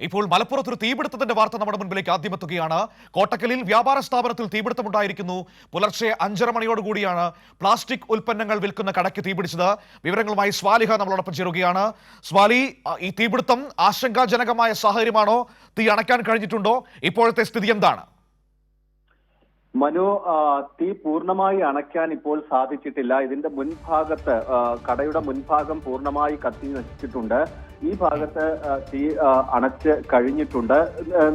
ഇപ്പോൾ മലപ്പുറത്ത് ഒരു തീപിടുത്തത്തിന്റെ വാർത്ത നമ്മുടെ മുൻപിലേക്ക് ആദ്യമെത്തുകയാണ്. കോട്ടക്കലിൽ വ്യാപാര സ്ഥാപനത്തിൽ തീപിടുത്തമുണ്ടായിരിക്കുന്നു. പുലർച്ചെ അഞ്ചര മണിയോടുകൂടിയാണ് പ്ലാസ്റ്റിക് ഉൽപ്പന്നങ്ങൾ വിൽക്കുന്ന കടയ്ക്ക് തീപിടിച്ചത്. വിവരങ്ങളുമായി സ്വാലിഹ നമ്മളോടൊപ്പം ചേരുകയാണ്. സ്വാലി ഈ തീപിടുത്തം ആശങ്കാജനകമായ സാഹചര്യമാണോ? തീ അണയ്ക്കാൻ കഴിഞ്ഞിട്ടുണ്ടോ? ഇപ്പോഴത്തെ സ്ഥിതി എന്താണ്? മനു തീ പൂർണമായി അണയ്ക്കാൻ ഇപ്പോൾ സാധിച്ചിട്ടില്ല. ഇതിന്റെ മുൻഭാഗത്ത് കടയുടെ മുൻഭാഗം പൂർണമായി കത്തി നശിച്ചിട്ടുണ്ട്. ഈ ഭാഗത്ത് തീ അണച്ച് കഴിഞ്ഞിട്ടുണ്ട്.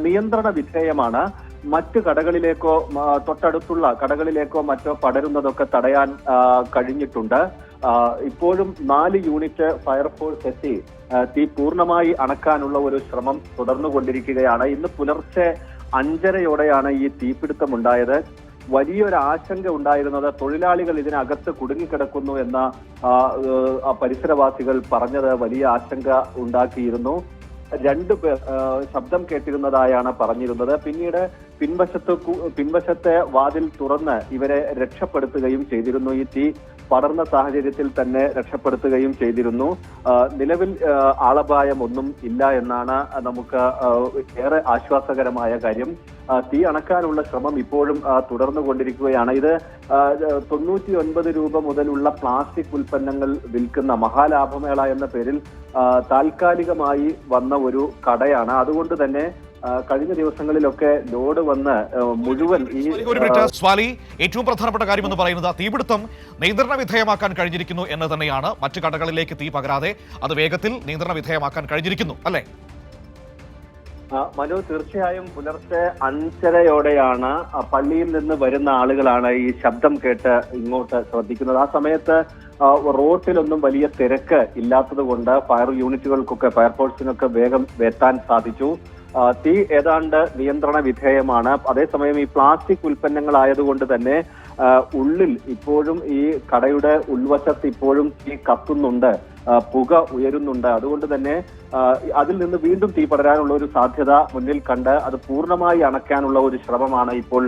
നിയന്ത്രണ വിധേയമാണ്. മറ്റ് കടകളിലേക്കോ തൊട്ടടുത്തുള്ള കടകളിലേക്കോ മറ്റോ പടരുന്നതൊക്കെ തടയാൻ കഴിഞ്ഞിട്ടുണ്ട്. ഇപ്പോഴും നാല് യൂണിറ്റ് ഫയർഫോഴ്സ് എത്തി തീ പൂർണമായി അണക്കാനുള്ള ഒരു ശ്രമം തുടർന്നുകൊണ്ടിരിക്കുകയാണ്. ഇന്ന് പുലർച്ചെ അഞ്ചരയോടെയാണ് ഈ തീപിടുത്തം ഉണ്ടായത് വലിയൊരു ആശങ്ക ഉണ്ടായിരുന്നത് തൊഴിലാളികൾ ഇതിനകത്ത് കുടുങ്ങിക്കിടക്കുന്നു എന്ന പരിസരവാസികൾ പറഞ്ഞത് വലിയ ആശങ്ക ഉണ്ടാക്കിയിരുന്നു. രണ്ടു പേർ ശബ്ദം കേട്ടിരുന്നതായാണ് പറഞ്ഞിരുന്നത്. പിന്നീട് പിൻവശത്ത് പിൻവശത്തെ വാതിൽ തുറന്ന് ഇവരെ രക്ഷപ്പെടുത്തുകയും ചെയ്തിരുന്നു ഈ തീ. പടർന്ന സാഹചര്യത്തിൽ തന്നെ രക്ഷപ്പെടുത്തുകയും ചെയ്തിരുന്നു. നിലവിൽ ആളപായം ഒന്നും ഇല്ല എന്നാണ് നമുക്ക് ഏറെ ആശ്വാസകരമായ കാര്യം. തീ അണക്കാനുള്ള ശ്രമം ഇപ്പോഴും തുടർന്നു കൊണ്ടിരിക്കുകയാണ്. ഇത് തൊണ്ണൂറ്റി ഒൻപത് രൂപ മുതലുള്ള പ്ലാസ്റ്റിക് ഉൽപ്പന്നങ്ങൾ വിൽക്കുന്ന മഹാലാഭമേള എന്ന പേരിൽ താൽക്കാലികമായി വന്ന ഒരു കടയാണ്. അതുകൊണ്ട് തന്നെ കഴിഞ്ഞ ദിവസങ്ങളിലൊക്കെ ലോഡ് വന്ന് മുഴുവൻ ഈ സ്വാലി ഏറ്റവും പ്രധാനപ്പെട്ട കാര്യം എന്ന് പറയുന്നത് തീപിടുത്തം നിയന്ത്രണ വിധേയമാക്കാൻ കഴിഞ്ഞിരിക്കുന്നു എന്ന് തന്നെയാണ്. മറ്റു കടകളിലേക്ക് തീ പകരാതെ അത് വേഗത്തിൽ നിയന്ത്രണ വിധേയമാക്കാൻ കഴിഞ്ഞിരിക്കുന്നു അല്ലേ? മനു തീർച്ചയായും പുലർച്ചെ അഞ്ചരയോടെയാണ് പള്ളിയിൽ നിന്ന് വരുന്ന ആളുകളാണ് ഈ ശബ്ദം കേട്ട് ഇങ്ങോട്ട് ശ്രദ്ധിക്കുന്നത്. ആ സമയത്ത് റോട്ടിലൊന്നും വലിയ തിരക്ക് ഇല്ലാത്തത് കൊണ്ട് ഫയർ യൂണിറ്റുകൾക്കൊക്കെ ഫയർഫോഴ്സിനൊക്കെ വേഗം എത്താൻ സാധിച്ചു. തീ ഏതാണ്ട് നിയന്ത്രണ വിധേയമാണ്. അതേസമയം ഈ പ്ലാസ്റ്റിക് ഉൽപ്പന്നങ്ങളായതുകൊണ്ട് തന്നെ ഉള്ളിൽ ഇപ്പോഴും ഈ കടയുടെ ഉൾവശത്ത് ഇപ്പോഴും തീ കത്തുന്നുണ്ട്. പുക ഉയരുന്നുണ്ട്. അതുകൊണ്ട് തന്നെ അതിൽ നിന്ന് വീണ്ടും തീ പടരാനുള്ള ഒരു സാധ്യത മുന്നിൽ കണ്ട് അത് പൂർണമായി അണയ്ക്കാനുള്ള ഒരു ശ്രമമാണ് ഇപ്പോൾ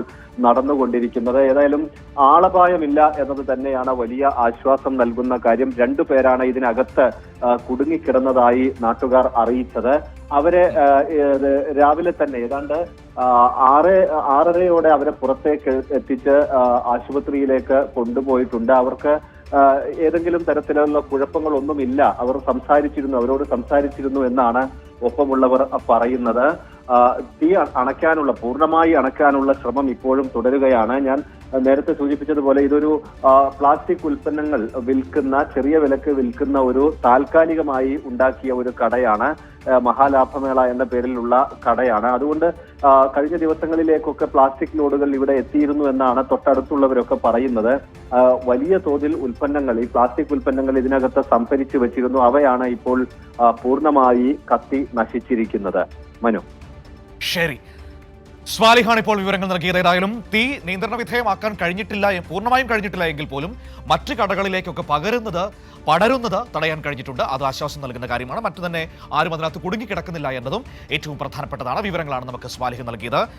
നടന്നുകൊണ്ടിരിക്കുന്നത്. ഏതായാലും ആളപായമില്ല എന്നത് തന്നെയാണ് വലിയ ആശ്വാസം നൽകുന്ന കാര്യം. രണ്ടു പേരാണ് ഇതിനകത്ത് കുടുങ്ങിക്കിടന്നതായി നാട്ടുകാർ അറിയിച്ചത്. അവരെ രാവിലെ തന്നെ ഏതാണ്ട് ആറ് ആറരയോടെ അവരെ പുറത്തേക്ക് എത്തിച്ച് ആശുപത്രിയിലേക്ക് കൊണ്ടുപോയിട്ടുണ്ട്. അവർക്ക് ഏതെങ്കിലും തരത്തിലുള്ള കുഴപ്പങ്ങളൊന്നുമില്ല. അവർ സംസാരിച്ചിരുന്നു അവരോട് സംസാരിച്ചിരുന്നു എന്നാണ് ഒപ്പമുള്ളവർ പറയുന്നത്. തീ അണയ്ക്കാനുള്ള പൂർണമായി അണയ്ക്കാനുള്ള ശ്രമം ഇപ്പോഴും തുടരുകയാണ്. ഞാൻ നേരത്തെ സൂചിപ്പിച്ചതുപോലെ ഇതൊരു പ്ലാസ്റ്റിക് ഉൽപ്പന്നങ്ങൾ വിൽക്കുന്ന ചെറിയ വിലക്ക് വിൽക്കുന്ന ഒരു താൽക്കാലികമായി ഉണ്ടാക്കിയ ഒരു കടയാണ്. മഹാലാഭമേള എന്ന പേരിലുള്ള കടയാണ്. അതുകൊണ്ട് കഴിഞ്ഞ ദിവസങ്ങളിലേക്കൊക്കെ പ്ലാസ്റ്റിക് ലോഡുകൾ ഇവിടെ എത്തിയിരുന്നു എന്നാണ് തൊട്ടടുത്തുള്ളവരൊക്കെ പറയുന്നത്. വലിയ തോതിൽ ഉൽപ്പന്നങ്ങൾ ഈ പ്ലാസ്റ്റിക് ഉൽപ്പന്നങ്ങൾ ഇതിനകത്ത് സംഭരിച്ചു വെച്ചിരുന്നു. അവയാണ് ഇപ്പോൾ പൂർണമായി കത്തി നശിച്ചിരിക്കുന്നത്. മനു. ശരി. സ്വാലിഹാണ് ഇപ്പോൾ വിവരങ്ങൾ നൽകിയത്. ഏതായാലും തീ നിയന്ത്രണ വിധേയമാക്കാൻ കഴിഞ്ഞിട്ടില്ല പൂർണമായും കഴിഞ്ഞിട്ടില്ല എങ്കിൽ പോലും മറ്റ് കടകളിലേക്കൊക്കെ പകരുന്നത് പടരുന്നത് തടയാൻ കഴിഞ്ഞിട്ടുണ്ട്. അത് ആശ്വാസം നൽകുന്ന കാര്യമാണ്. മറ്റു തന്നെ ആരും അതിനകത്ത് കുടുങ്ങിക്കിടക്കുന്നില്ല എന്നതും ഏറ്റവും പ്രധാനപ്പെട്ടതാണ് വിവരങ്ങളാണ് നമുക്ക് സ്വാലിഹ് നൽകിയത്.